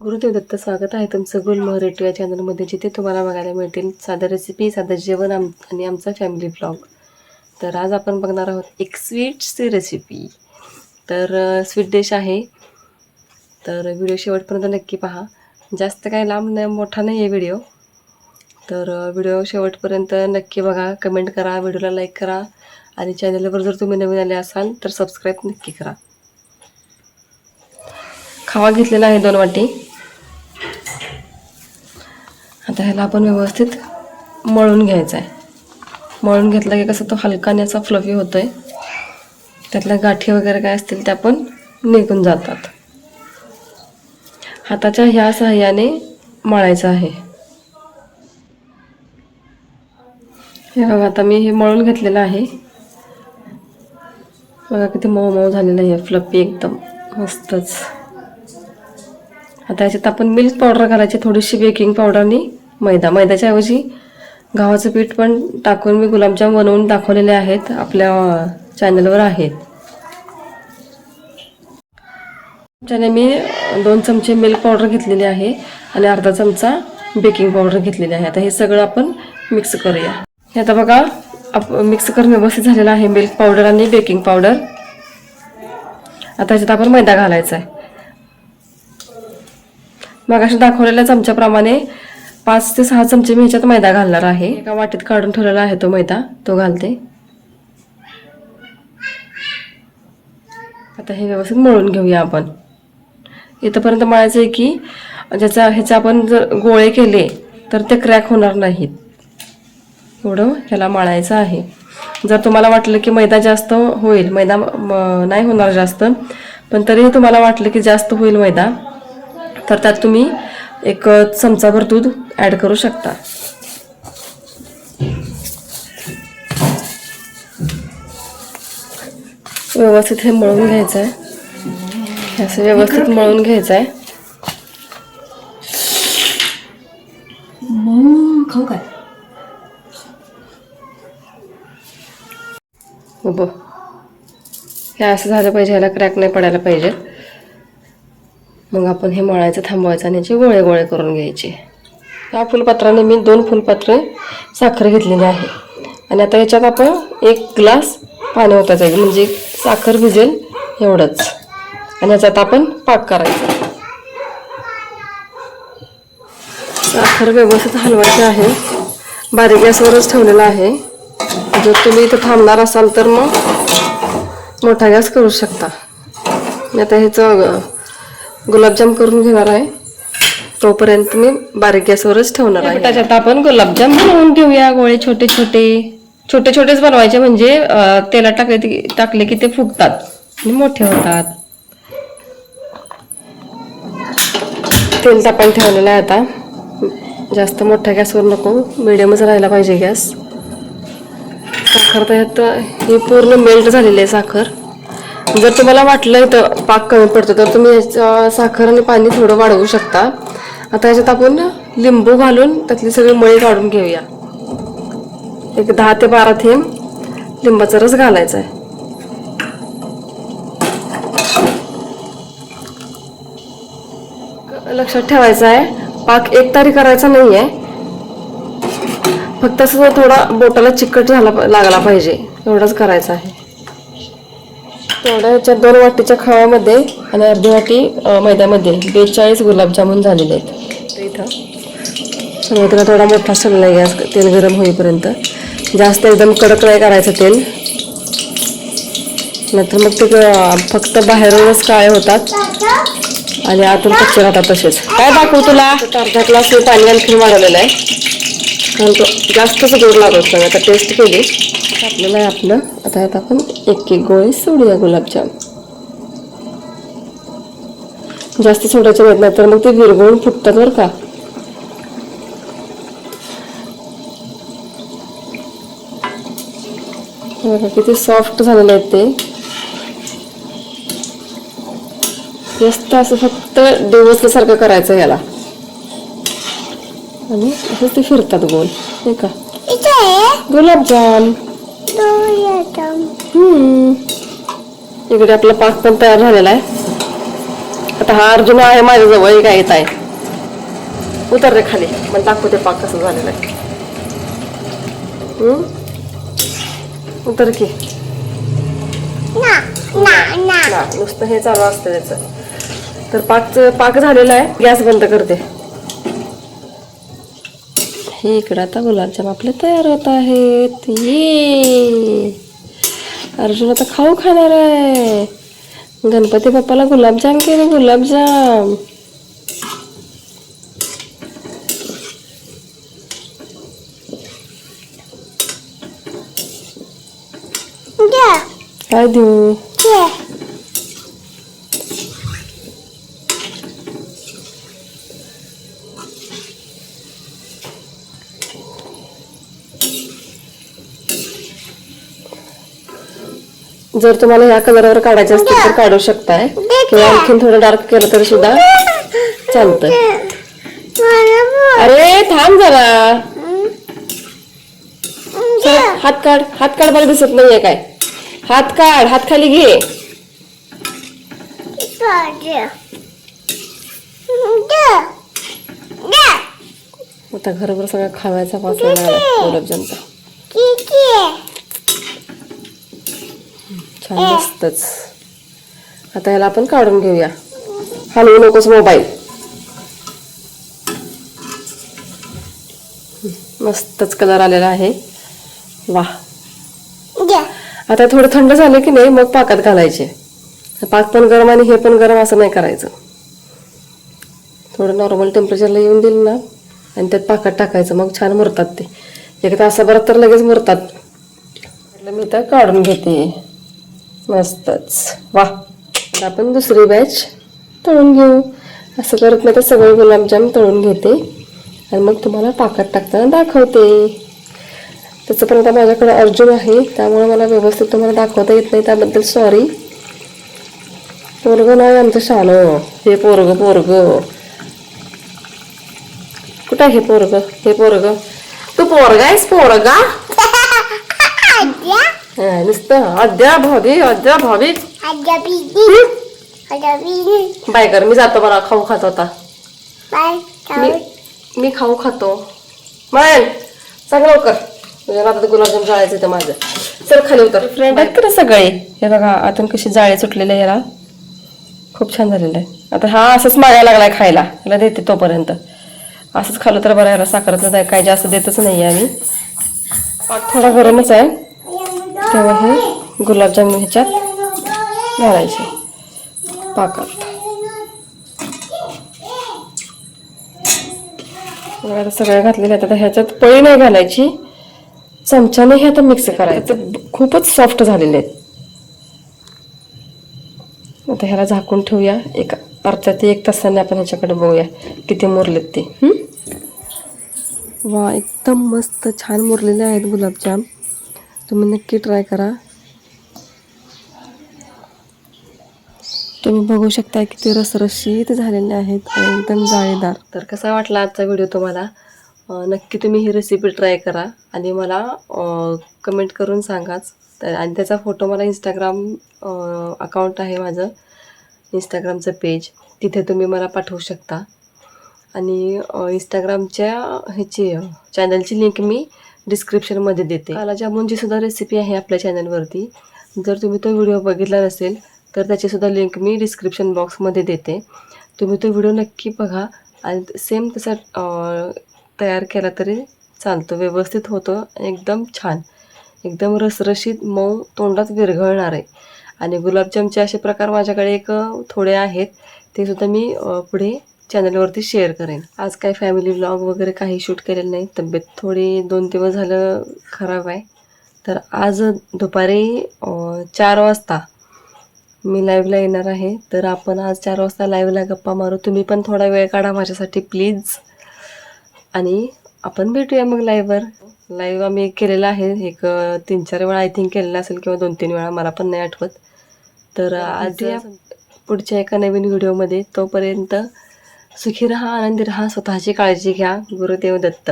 गुरुदेव दत्त स्वागत आहे तुमचं गुलमोहर रेटू या चॅनलमध्ये जिथे तुम्हाला बघायला मिळतील साधं रेसिपी साधं जेवण आम आणि आमचा फॅमिली ब्लॉग तर आज आपण बघणार आहोत एक स्वीटची रेसिपी तर स्वीट डिश आहे. तर व्हिडिओ शेवटपर्यंत नक्की पहा. जास्त काही लांब नाही मोठा नाही आहे व्हिडिओ तर व्हिडिओ शेवटपर्यंत नक्की बघा. कमेंट करा व्हिडिओला लाईक करा. आणि चॅनलवर जर तुम्ही नवीन आले असाल तर सबस्क्राईब नक्की करा. खावा घेतलेला आहे दोन वाटी. आता ह्याला आपण व्यवस्थित मळून घ्यायचा आहे मळून घेतला की कसं तो हलकाने असा फ्लफी होतोय. त्यातल्या गाठी वगैरे काय असतील त्या पण निघून जातात. हाताच्या ह्या सहाय्याने मळायचं आहे. हे बघा आता मी हे मळून घेतलेलं आहे. बघा किती मऊ मऊ झालेलं आहे फ्लपी एकदम मस्तच. आता याच्यात आपण मिल्क पावडर घालायची थोडीशी बेकिंग पावडरनी मैदा. मैद्याच्या ऐवजी गव्हाचं पीठ पण टाकून मी गुलाबजाम बनवून दाखवलेले आहेत आपल्या चॅनलवर आहेत. त्याने मी दोन चमचे मिल्क पावडर घेतलेली आहे आणि अर्धा चमचा बेकिंग पावडर घेतलेली आहे. आता हे सगळं आपण मिक्स करूया. हे आता बघा आप मिक्स करून व्यवस्थित झालेलं आहे मिल्क पावडर आणि बेकिंग पावडर आता ह्याच्यात आपण मैदा घालायचा आहे. मग अशा दाखवलेल्या चमच्याप्रमाणे पाच ते सहा चमचे मी ह्याच्यात मैदा घालणार आहे. एका वाटीत काढून ठेवलेला आहे तो मैदा. तो घालते. आता हे व्यवस्थित मळून घेऊया आपण. इथंपर्यंत मळायचं आहे की ज्याचा ह्याचे आपण जर गोळे केले तर ते क्रॅक होणार नाहीत. एवढं ह्याला मळायचं आहे. जर तुम्हाला वाटलं की मैदा जास्त होईल मैदा म- नाही होणार जास्त पण तरीही तुम्हाला वाटलं की जास्त होईल मैदा तर त्यात तुम्ही एक चमचाभर दूध ॲड करू शकता. व्यवस्थित हे मळून घ्यायचं आहे असं व्यवस्थित मळून घ्यायचं आहे खाऊ काय? हो, हे असं झालं पाहिजे ह्याला क्रॅक नाही पडायला पाहिजे. मग आपण हे मळायचं थांबवायचं आणि याचे गोळे गोळे करून घ्यायचे. या फुलपात्राने मी दोन फुलपात्रे साखर घेतलेली आहे. आणि आता याच्यात आपण एक ग्लास पाणी ओतायचं. म्हणजे साखर भिजेल एवढंच. आणि याच्यात आपण पाक करायचा. साखर व्यवस्थित हलवायची आहे. बारीक गॅसवरच ठेवलेला आहे. जर तुम्ही इथं थांबणार असाल तर मग मोठा गॅस करू शकता. मी आता ह्याचं गुलाबजाम करून घेणार आहे. तोपर्यंत मी बारीक गॅसवरच ठेवणार आहे. त्याच्यात आपण गुलाबजाम बनवून घेऊया. गोळे छोटे छोटे. छोटे छोटेच बनवायचे म्हणजे अ, तेलात टाकले टाकले की ते फुगतात आणि मोठे होतात. तेल तापायला ठेवलेलं आहे आता. जास्त मोठ्या गॅसवर नको. मिडियमच राहायला पाहिजे गॅस. साखर तर ही पूर्ण मेल्ट झालेली आहे साखर. जर तुम्हाला वाटलं इथं पाक कमी पडतो तर तुम्ही याचं साखर आणि पाणी थोडं वाढवू शकता. आता याच्यात आपण लिंबू घालून त्यातली सगळी मळी काढून घेऊया. एक दहा ते बारा थेंब लिंबाचा रस घालायचा आहे. लक्षात ठेवायचं आहे पाक एक तारी करायचा नाही आहे फक्त असं थोडा बोटाला चिकट झाला लागला पाहिजे एवढंच करायचं आहे. तेवढ्या याच्यात दोन वाटीच्या खव्यामध्ये आणि अर्धी वाटी मैद्यामध्ये बेचाळीस गुलाबजामुन झालेले आहेत. इथं सुरुवातीला थोडा मोठा सगळा गॅस तेल गरम होईपर्यंत. जास्त एकदम कडक नाही करायचं तेल. नाहीतर मग ते फक्त बाहेरूनच काळे होतात. आणि आतून कच्चे राहतात तसेच. काय दाखवू तुला? अर्धा ग्लास पाणी आणखी वाढवलेलं आहे. कारण तो जास्तच गोड लागत नाही आता टेस्ट केली. आपल्याला आहे आपलं. आता यात आपण एक एक गोळी सोडूया गुलाबजाम. जास्त सोडायचे नाहीत नाही तर मग ते विरघळून फुटतात बरं का. किती सॉफ्ट झालेले आहेत ते. जास्त असं फक्त डिवसल्यासारखं करायचं याला. आणि असं ते फिरतात गोल हे का? गुलाबजाम. इकडे आपला पाक पण तयार झालेला आहे. आता हा अर्जुन आहे माझ्याजवळ काय येत आहे. उतर रे खाली. मग दाखवते पाक कसं झालेलं आहे? उतर की. नुसतं हे चालू असतं त्याचं. तर पाक पाक झालेला आहे. गॅस बंद करते. हे इकडं आता गुलाबजाम आपले तयार होत आहेत ये अर्जुन आता खाऊ खाणार आहे गणपती बाप्पाला गुलाबजाम केले गुलाबजाम काय देऊ जर तुम्हाला ह्या कलरवर काढायचे असतील तर काढू शकताय. किंवा आणखीन थोडं डार्क केलं तरी सुद्धा चालतं अरे थांब जरा. हात काढ. हात काढ मला दिसत नाहीये काय. हात काढ हात खाली घे. आता घरभर सगळा खावायचा येणार गुलाबजामचा छान मस्तच आता याला आपण काढून घेऊया. हलवू नकोस मोबाईल. मस्तच कलर आलेला आहे. वा. आता थोडं थंड झालं की नाही मग पाकात घालायचे. पाक पण गरम आणि हे पण गरम असं नाही करायचं. थोडं नॉर्मल टेम्परेचरला येऊन दिलं ना आणि त्यात पाकात टाकायचं मग छान मुरतात ते. एक तासाभरात तर लगेच मुरतात. मी तर काढून घेते. मस्तच. वा. आपण दुसरी बॅच तळून घेऊ. असं करत नाही तर सगळे गुलाबजाम तळून घेते. आणि मग तुम्हाला पाकात टाकताना दाखवते. तसं पण आता माझ्याकडे अर्जुन आहे. त्यामुळे मला व्यवस्थित तुम्हाला दाखवता येत नाही. त्याबद्दल सॉरी पोरग नाही आमचं शान हे पोरग पोरग. कुठं आहे हे पोरग? हे पोरग. तू पोरगा आहेस पोरगा? नुसतं अद्या भाभी अद्या भाभी. बाय कर मी जातो मला खाऊ खात होता मी मी खाऊ खातो. मग सांग लवकर. तुझ्या आता गुलाबजाम जाळायचं ते माझं. चल खाली उतर. फ्रेंड आहेत का सगळे? हे बघा आतून कशी जाळे सुटलेले आहे याला. खूप छान झालेलं आहे. आता हा असंच मागायला लागलाय खायला. याला देते तोपर्यंत. असंच खाल्लं तर बरं याला साखरच नाही काय जास्त देतच नाही आम्ही. थोडा गरमच आहे. तेव्हा हे गुलाबजाम ह्याच्यात घालायचे. पाकात आता सगळ्या घातलेल्या आहेत. आता ह्याच्यात पळी नाही घालायची. चमच्याने हे आता मिक्स करायचं. खूपच सॉफ्ट झालेले आहेत. आता ह्याला झाकून ठेवूया. एक अर्ध्या ते एक तासाने आपण ह्याच्याकडे बघूया किती मुरलेत ते? वा एकदम मस्त छान मुरलेले आहेत गुलाबजाम. तुम्ही नक्की ट्राय करा. तुम्ही बघू शकता किती रसरशीत झालेले आहेत आणि एकदम जाळीदार. तर कसा वाटला आजचा व्हिडिओ तुम्हाला? नक्की तुम्ही ही रेसिपी ट्राय करा आणि मला कमेंट करून सांगाच. तर आणि त्याचा फोटो मला इंस्टाग्राम अकाउंट आहे माझं. इंस्टाग्रामचं पेज तिथे तुम्ही मला पाठवू शकता. आणि इंस्टाग्रामच्या ह्याची चॅनलची लिंक मी डिस्क्रिप्शनमध्ये देते. काला जामुनची सुद्धा रेसिपी आहे आपल्या चॅनलवरती जर तुम्ही तो व्हिडिओ बघितला नसेल तर त्याचीसुद्धा लिंक मी डिस्क्रिप्शन बॉक्समध्ये देते. तुम्ही तो व्हिडिओ नक्की बघा आणि सेम तसा तयार केला तरी चालतो. व्यवस्थित होतो एकदम छान. एकदम रसरशीत मऊ तोंडात विरघळणार आहे. आणि गुलाबजामचे असे प्रकार माझ्याकडे एक थोडे आहेत. ते सुद्धा मी पुढे चॅनलवरती शेअर करेन. आज काय फॅमिली व्लॉग वगैरे काही शूट केलेलं नाही. तब्येत थोडी दोन दिवस झालं खराब आहे. तर आज दुपारी चार वाजता मी लाईव्हला येणार आहे. तर आपण आज चार वाजता लाईव्हला गप्पा मारू. तुम्ही पण थोडा वेळ काढा माझ्यासाठी प्लीज आणि आपण भेटूया मग लाईव्हवर लाईव्ह आम्ही केलेला आहे. एक तीन चार वेळा आय थिंक केलेला असेल किंवा दोन तीन वेळा मला पण नाही आठवत. तर आज पुढच्या एका नवीन व्हिडिओमध्ये तोपर्यंत सुखी राहा आनंदी राहा स्वतःची काळजी घ्या गुरुदेव दत्त.